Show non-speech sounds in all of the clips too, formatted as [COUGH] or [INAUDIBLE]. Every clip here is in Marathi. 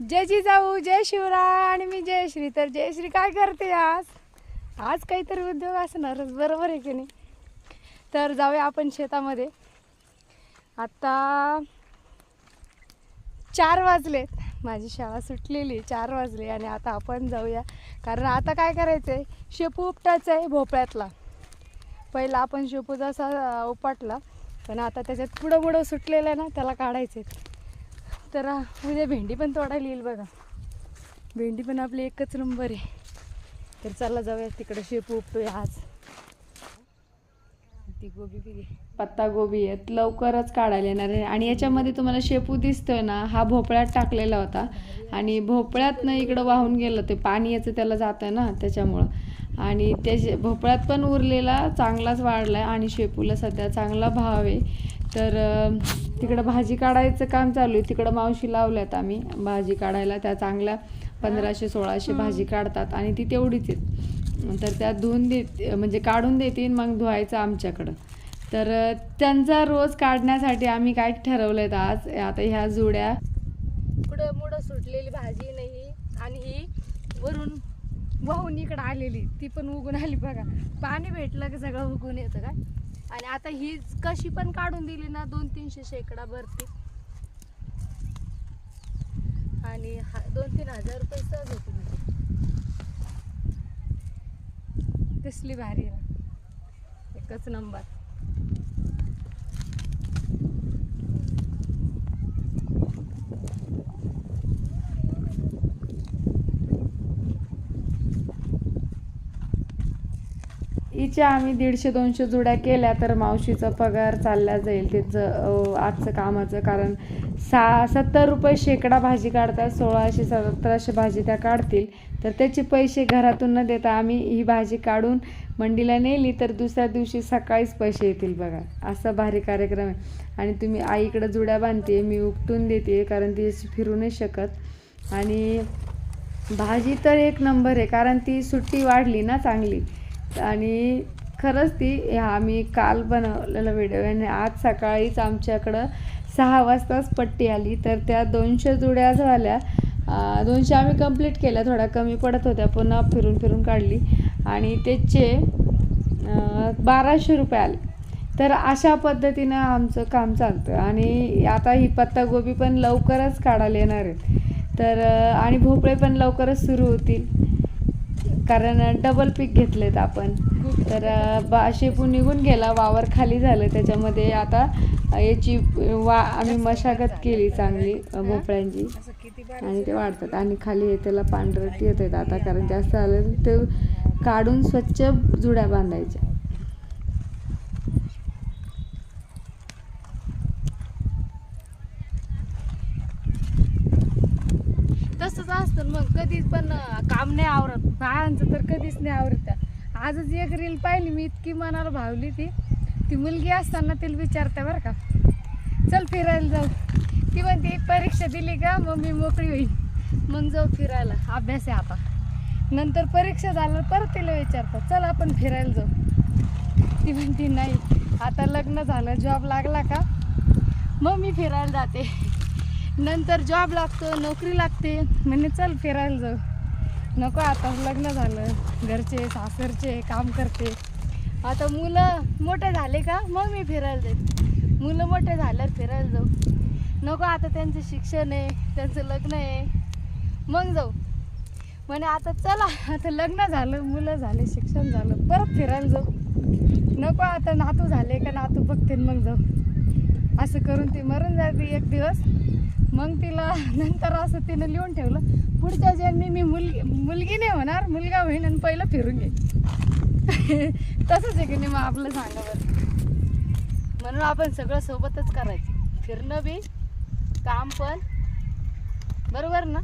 जय जिजाऊ जय शिवराय आणि मी जयश्री तर जयश्री काय करते आज? आज काहीतरी उद्योग असणारच बरोबर आहे की नाही? तर जाऊया आपण शेतामध्ये. आता चार वाजलेत. माझी शाळा सुटलेली चार वाजले आणि आता आपण जाऊया. कारण आता काय करायचं आहे शेपू उपटायचं आहे भोपळ्यातला. पहिला आपण शेपू जसा उपटला. पण आता त्याच्यात पुढं पुढं सुटलेलं आहे ना त्याला काढायचं आहे तर उद्या भेंडी पण तोडायला येईल बघा. भेंडी पण आपली एकच नंबर आहे. तर चला जाऊया तिकडं शेपू उपटूया आज. ती गोबी बी पत्ता गोबी आहेत. लवकरच काढायला येणार आहे. आणि याच्यामध्ये तुम्हाला शेपू दिसतोय ना हा भोपळ्यात टाकलेला होता. आणि भोपळ्यातनं इकडं वाहून गेलं ते पाणी याचं त्याला जातं ना त्याच्यामुळं. आणि त्याचे भोपळ्यात पण उरलेला चांगलाच वाढला आहे आणि शेपूला सध्या चांगला भाव आहे. तर तिकडं भाजी काढायचं काम चालू आहे. तिकडं मावशी लावल्यात आम्ही भाजी काढायला. त्या चांगल्या पंधराशे सोळाशे भाजी काढतात आणि ती तेवढीच आहेत. तर त्या धुवून देत म्हणजे काढून देतील मग धुवायचं आमच्याकडं. तर त्यांचा रोज काढण्यासाठी आम्ही काय ठरवलं आहे आज आता ह्या जुड्या पुढं मुडं सुटलेली भाजी नाही आणि ही वरून वाहून इकडं आलेली. ती पण उगून आली बघा. पाणी भेटलं की सगळं उगून येतं काय आणि आता ही कशी पण काढून दिली ना दोन तीनशे शेकडा भरती. आणि हा दोन तीन हजार रुपये सहज होते कसली भारी ना एकच नंबर. तिच्या आम्ही दीडशे दोनशे जुड्या केल्या तर मावशीचा पगार चालला जाईल त्याचं आजचं कामाचं. कारण सा सत्तर रुपये शेकडा भाजी काढतात सोळाशे सतराशे भाजी त्या काढतील. तर त्याचे पैसे घरातून न देता आम्ही ही भाजी काढून मंडीला नेली तर दुसऱ्या दिवशी सकाळीच पैसे येतील बघा. असा भारी कार्यक्रम आहे. आणि तुम्ही आईकडं जुड्या बांधते मी उपटून देते कारण ती अशी फिरू नाही शकत. आणि भाजी तर एक नंबर आहे कारण ती सुट्टी वाढली ना चांगली. आणि खरंच ती आम्ही काल बनवलेला व्हिडिओ आणि आज सकाळीच आमच्याकडं सहा वाजताच पट्टी आली. तर त्या दोनशे जुड्या झाल्या. दोनशे आम्ही कंप्लीट केल्या. थोड्या कमी पडत होत्या. पुन्हा फिरून फिरून काढली. आणि त्याचे बाराशे रुपये आले. तर अशा पद्धतीनं आमचं काम चालतं. आणि आता ही पत्तागोबी पण लवकरच काढायला येणार आहेत. तर आणि भोपळे पण लवकरच सुरू होतील. कारण डबल पीक घेतलेत आपण. तर बा शेपू निघून गेला. वावर खाली झालं. त्याच्यामध्ये आता याची वा आम्ही मशागत केली चांगली भोपळ्यांची. आणि ते वाढतात. आणि खाली त्याला पांढरट येत आहेत आता कारण जास्त आलं ते काढून स्वच्छ जुड्या बांधायच्या तसंच असतं मग कधीच पण काम नाही आवरत. बायांचं तर कधीच नाही आवरत. आजच एक रील पाहिली मी इतकी मनाला भावली ती. ती मुलगी असताना तिला विचारते बरं का. चल फिरायला जाऊ. ती म्हणते परीक्षा दिली का मग मी मोकळी होईल. मग जाऊ फिरायला. अभ्यास आहे आता. नंतर परीक्षा झाल्यावर परत तिला विचारतात चल आपण फिरायला जाऊ. ती म्हणते नाही आता लग्न झालं. जॉब लागला का? मग मी फिरायला जाते. नंतर जॉब लागतो नोकरी लागते. म्हणजे चल फिरायला जाऊ. नको आता लग्न झालं. घरचे सासरचे काम करते. आता मुलं मोठे झाले का? मग मी फिरायला जाईल मुलं मोठे झाल्यावर फिरायला जाऊ. नको आता त्यांचं शिक्षण आहे त्यांचं लग्न आहे. मग जाऊ. म्हणे आता चला आता लग्न झालं मुलं झाले शिक्षण झालं परत फिरायला जाऊ. नको आता नातू झाले का? नातू बघते मग जाऊ. असं करून ती मरून जाते एक दिवस. मग तिला [LAUGHS] नंतर असं तिनं लिहून ठेवलं पुढच्या जन्मी मी मुलगी मुलगी नाही होणार मुलगा होईन आणि पहिलं फिरून घे [LAUGHS] तसंच आहे की नाही मग आपलं सांगा बरं म्हणून आपण सगळं सोबतच करायचं. फिरणं बी काम पण. बरोबर ना?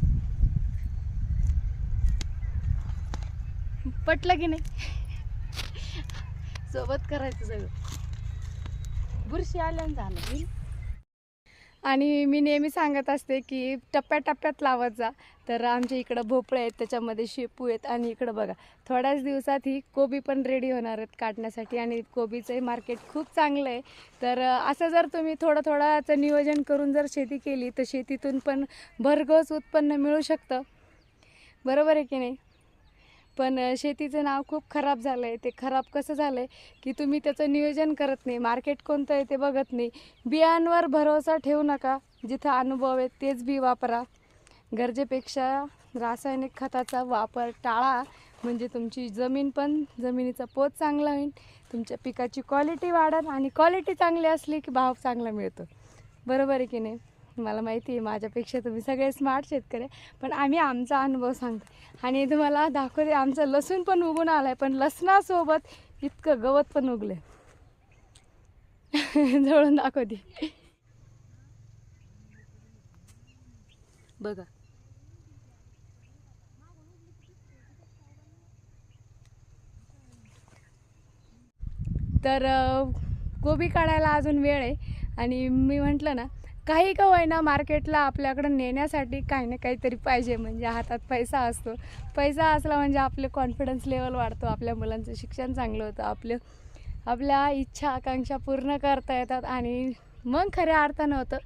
पटलं की नाही? [LAUGHS] सोबत करायचं सगळं. बुरशी आल्यानं झालं. आणि मी नेहमी सांगत असते की टप्प्याटप्प्यात लावत जा. तर आमच्या इकडं भोपळे आहेत त्याच्यामध्ये शेपू आहेत आणि इकडं बघा थोड्याच दिवसात ही कोबी पण रेडी होणार आहेत काढण्यासाठी आणि कोबीचंही मार्केट खूप चांगलं आहे. तर असं जर तुम्ही थोडं थोडंचं नियोजन करून जर शेती केली तर शेतीतून पण भरघोस उत्पन्न मिळू शकतं. बरोबर आहे की नाही? पण शेतीचं नाव खूप खराब झालं आहे ते खराब कसं झालं आहे की तुम्ही त्याचं नियोजन करत नाही मार्केट कोणतं आहे ते बघत नाही. बियांवर भरोसा ठेवू नका. जिथं अनुभव आहे तेच बी वापरा. गरजेपेक्षा रासायनिक खताचा वापर टाळा. म्हणजे तुमची जमीन पण जमिनीचा पोत चांगला होईल. तुमच्या पिकाची क्वालिटी वाढेल आणि क्वालिटी चांगली असली की भाव चांगला मिळतो. बरोबर आहे की नाही? मला माहिती आहे माझ्यापेक्षा तुम्ही सगळे स्मार्ट शेतकरी आहे. पण आम्ही आमचा अनुभव सांगतो. आणि तुम्हाला दाखवते आमचं लसूण पण उगून आलं आहे पण लसणासोबत इतकं गवत पण उगलं [LAUGHS] जवळून दाखवते. बघा. तर कोबी काढायला अजून वेळ आहे. आणि मी म्हटलं ना काही का होईना मार्केटला आपल्याकडं नेण्यासाठी काही ना काहीतरी पाहिजे म्हणजे हातात पैसा असतो. पैसा असला म्हणजे आपले कॉन्फिडन्स लेवल वाढतो आपल्या मुलांचं शिक्षण चांगलं होतं आपलं आपल्या इच्छा आकांक्षा पूर्ण करता येतात आणि मग खऱ्या अर्थानं होतं.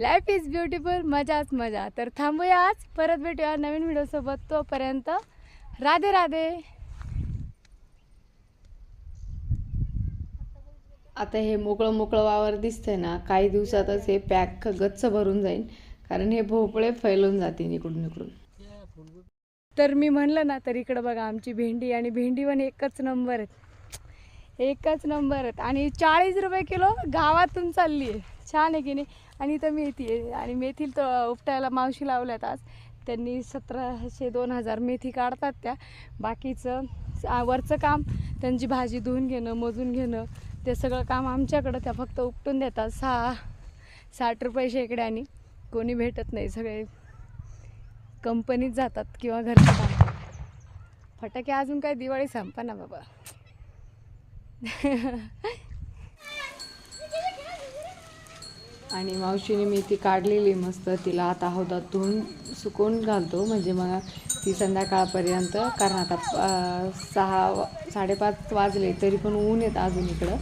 लाईफ इज ब्युटिफुल मजाच मजा. तर थांबूया आज परत भेटूया नवीन व्हिडिओसोबत तोपर्यंत राधे राधे. आता हे मोकळं मोकळं वावर दिसतंय ना काही दिवसातच हे पॅक गच्च भरून जाईल कारण हे भोपळे फैलून जातील इकडून इकडून. तर मी म्हणलं ना तर इकडं बघा आमची भेंडी आणि भेंडी पण एकच नंबर आहेत. एकच नंबर आहेत. आणि चाळीस रुपये किलो गावातून चालली आहे. छान आहे की नाही? आणि इथं मेथी आहे. आणि मेथी तर उपटायला मावशी लावल्यात आज. त्यांनी सतराशे दोन हजार मेथी काढतात त्या. बाकीचं वरचं काम त्यांची भाजी धुवून घेणं मोजून घेणं ते सगळं काम आमच्याकडं त्या फक्त उपटून देतात. सहा साठ रुपये शेकड्यानी कोणी भेटत नाही. सगळे कंपनीत जातात किंवा घरचं काम फटाके अजून काय दिवाळी संपा ना बाबा. आणि मावशीने मी ती काढलेली मस्त. तिला आता हौदात धुवून सुकवून घालतो. म्हणजे मग ती संध्याकाळपर्यंत कारण आता सहा वा- साडेपाच वाजले तरी पण ऊन येत अजून इकडं.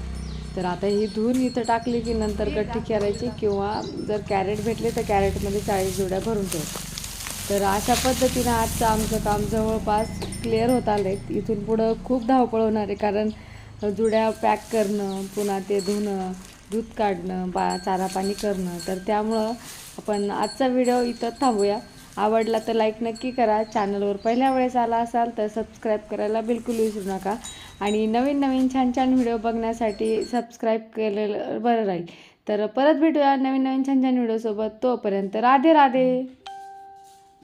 तर आता ही धुवून इथं टाकली की नंतर गठ्ठी करायची किंवा जर कॅरेट भेटले तर कॅरेटमध्ये चाळीस जोड्या भरून ठेव. तर अशा पद्धतीनं आजचं आमचं काम जवळपास क्लिअर होत आले इथून पुढं खूप धावपळ होणार आहे कारण जुड्या पॅक करणं पुन्हा ते धुणं दूध काढणं बा चारा पाणी करणं तर त्यामुळं आपण आजचा व्हिडिओ इथं थांबूया. आवडला तर लाईक नक्की करा. चॅनलवर पहिल्या वेळेस आला असाल तर सबस्क्राईब करायला बिलकुल विसरू नका. आणि नवीन नवीन छान छान व्हिडिओ बघण्यासाठी सबस्क्राईब केलेलं बरं राहील. तर परत भेटूया नवीन नवीन छान छान व्हिडिओसोबत तोपर्यंत राधे राधे.